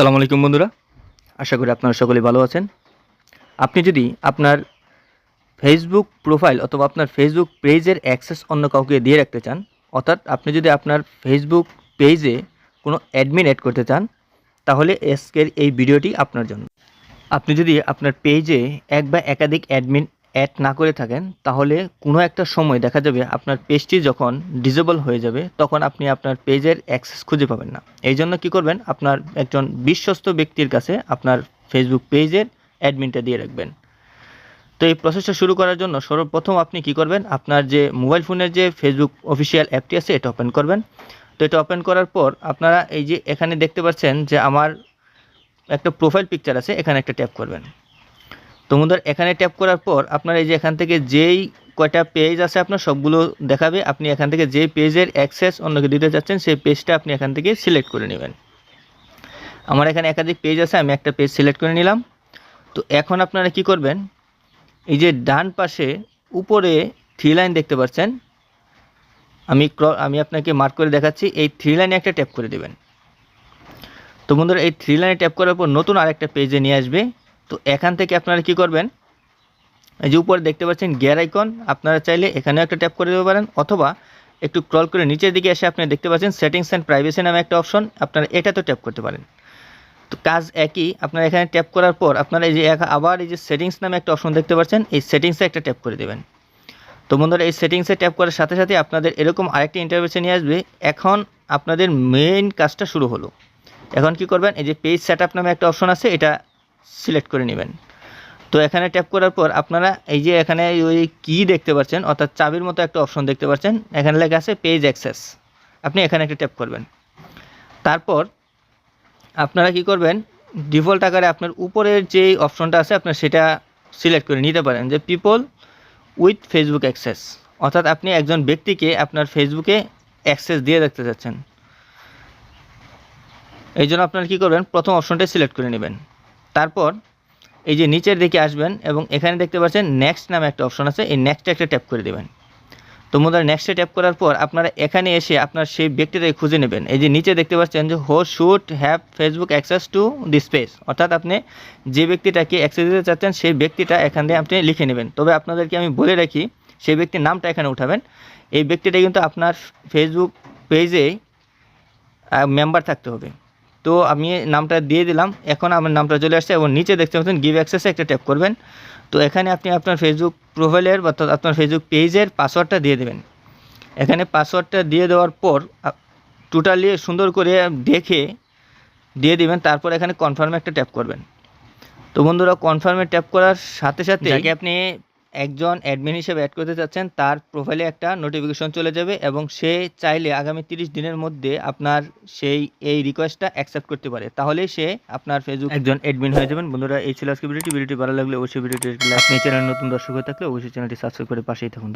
আসসালামু আলাইকুম বন্ধুরা। আশা করি আপনারা সকলেই ভালো আছেন। আপনি যদি আপনার ফেসবুক প্রোফাইল অথবা আপনার ফেসবুক পেজের অ্যাক্সেস অন্য কাউকে দিয়ে রাখতে চান, অর্থাৎ আপনি যদি আপনার ফেসবুক পেজে কোনো অ্যাডমিন অ্যাড করতে চান, তাহলে এসকের এই ভিডিওটি আপনার জন্য। আপনি যদি আপনার পেজে এক বা একাধিক অ্যাডমিন অ্যাড না করে থাকেন, তাহলে কোনো একটা সময় দেখা যাবে আপনার পেজটি যখন ডিজেবল হয়ে যাবে, তখন আপনি আপনার পেজের অ্যাক্সেস খুঁজে পাবেন না। এই জন্য কী করবেন? আপনার একজন বিশ্বস্ত ব্যক্তির কাছে আপনার ফেসবুক পেজের অ্যাডমিনটা দিয়ে রাখবেন। তো এই প্রসেসটা শুরু করার জন্য সর্বপ্রথম আপনি কি করবেন? আপনার যে মোবাইল ফোনের যে ফেসবুক অফিসিয়াল অ্যাপটি আছে, এটা ওপেন করবেন। তো এটা ওপেন করার পর আপনারা এই যে এখানে দেখতে পাচ্ছেন যে আমার একটা প্রোফাইল পিকচার আছে, এখানে একটা ট্যাপ করবেন। তো বন্ধুরা, এখানে ট্যাপ করার পর আপনার এই যে এখান থেকে যেই কয়টা পেজ আছে আপনার সবগুলো দেখাবে। আপনি এখান থেকে যে পেজের অ্যাক্সেস অন্যকে দিতে চাচ্ছেন, সেই পেজটা আপনি এখান থেকে সিলেক্ট করে নেবেন। আমার এখানে একাধিক পেজ আছে, আমি একটা পেজ সিলেক্ট করে নিলাম। তো এখন আপনারা কি করবেন? এই যে ডান পাশে উপরে থ্রি লাইন দেখতে পাচ্ছেন, আমি আমি আপনাকে মার্ক করে দেখাচ্ছি, এই থ্রি লাইনে একটা ট্যাপ করে দেবেন। তো বন্ধুরা, এই থ্রি লাইনে ট্যাপ করার পর নতুন আরেকটা পেজে নিয়ে আসবে। তো এখান থেকে আপনারা কি করবেন? এই যে উপরে দেখতে পাচ্ছেন গিয়ার আইকন আপনারা চাইলে এখানেও একটা ট্যাপ করে দিতে পারেন, অথবা একটু ক্রল করে নিচের দিকে এসে আপনি দেখতে পাচ্ছেন সেটিংস অ্যান্ড প্রাইভেসি নামে একটা অপশন আপনারা এটাতেও ট্যাপ করতে পারেন। তো কাজ একই, আপনারা এখানে ট্যাপ করার পর আপনারা এই যে আবার এই যে সেটিংস নামে একটা অপশন দেখতে পাচ্ছেন, এই সেটিংসে একটা ট্যাপ করে দেবেন। তো বন্ধুরা, এই সেটিংসে ট্যাপ করার সাথে সাথে আপনাদের এরকম আরেকটি ইন্টারভেসে নিয়ে আসবে। এখন আপনাদের মেইন কাজটা শুরু হলো। এখন কি করবেন, এই যে পেজ সেট নামে একটা অপশন আছে, এটা সিলেক্ট করে নেবেন। তো এখানে ট্যাপ করার পর আপনারা এই যে এখানে ওই কি দেখতে পাচ্ছেন, অর্থাৎ চাবির মতো একটা অপশন দেখতে পাচ্ছেন, এখানে লেখা আছে পেজ অ্যাক্সেস আপনি এখানে একটা ট্যাপ করবেন। তারপর আপনারা কি করবেন ডিফল্ট আকারে আপনার উপরের যে অপশনটা আছে, আপনার সেটা সিলেক্ট করে নিতে পারেন, যে পিপল উইথ ফেসবুক অ্যাক্সেস অর্থাৎ আপনি একজন ব্যক্তিকে আপনার ফেসবুকে অ্যাক্সেস দিয়ে দেখতে চাচ্ছেন এই জন্য আপনারা কী করবেন, প্রথম অপশনটা সিলেক্ট করে নেবেন। তারপর এই যে নিচের দিকে আসবেন এবং এখানে দেখতে পাচ্ছেন নেক্সট নামে একটা অপশন আছে, এই নেক্সটে একটা ট্যাপ করে দেবেন। তো মোদার নেক্সটে ট্যাপ করার পর আপনারা এখানে এসে আপনার সেই ব্যক্তিটাকে খুঁজে নেবেন। এই যে নিচে দেখতে পাচ্ছেন যে who should have Facebook access to this page অর্থাৎ আপনি যে ব্যক্তিটাকে অ্যাক্সেস দিতে চাচ্ছেন, সেই ব্যক্তিটা এখান দিয়ে আপনি লিখে নেবেন। তবে আপনাদেরকে আমি বলে রাখি, সেই ব্যক্তির নামটা এখানে উঠাবেন। এই ব্যক্তিটা কিন্তু আপনার ফেসবুক পেজে মেম্বার থাকতে হবে। তো আমি নামটা দিয়ে দিলাম। এখন আমার নামটা চলে আসছে এবং নিচে দেখতে পাচ্ছেন গিভ অ্যাক্সেসে একটা ট্যাপ করবেন। তো এখানে আপনি আপনার ফেসবুক প্রোফাইলের অর্থাৎ আপনার ফেসবুক পেজের পাসওয়ার্ডটা দিয়ে দেবেন। এখানে পাসওয়ার্ডটা দিয়ে দেওয়ার পর টোটালি সুন্দর করে দেখে দিয়ে দিবেন, তারপর এখানে কনফার্মে একটা ট্যাপ করবেন। তো বন্ধুরা কনফার্মে ট্যাপ করার সাথে সাথে আপনি একজন অ্যাডমিন হিসেবে অ্যাড করতে চাচ্ছেন, তার প্রোফাইলে একটা নোটিফিকেশন চলে যাবে এবং সে চাইলে আগামী তিরিশ দিনের মধ্যে আপনার সেই, এই রিকোয়েস্টটা অ্যাকসেপ্ট করতে পারে। তাহলে সে আপনার ফেসবুক একজন অ্যাডমিন হয়ে যাবেন। বন্ধুরা, এই ছিল আজকে ভিডিওটি ভিডিওটি ভালো লাগলে অবশ্যই ভিডিওটি লাইক নিয়ে চ্যানেল নতুন দর্শক হয়ে থাকলে অবশ্যই চ্যানেলটি সাবস্ক্রাইব করে পাশেই থাকুন।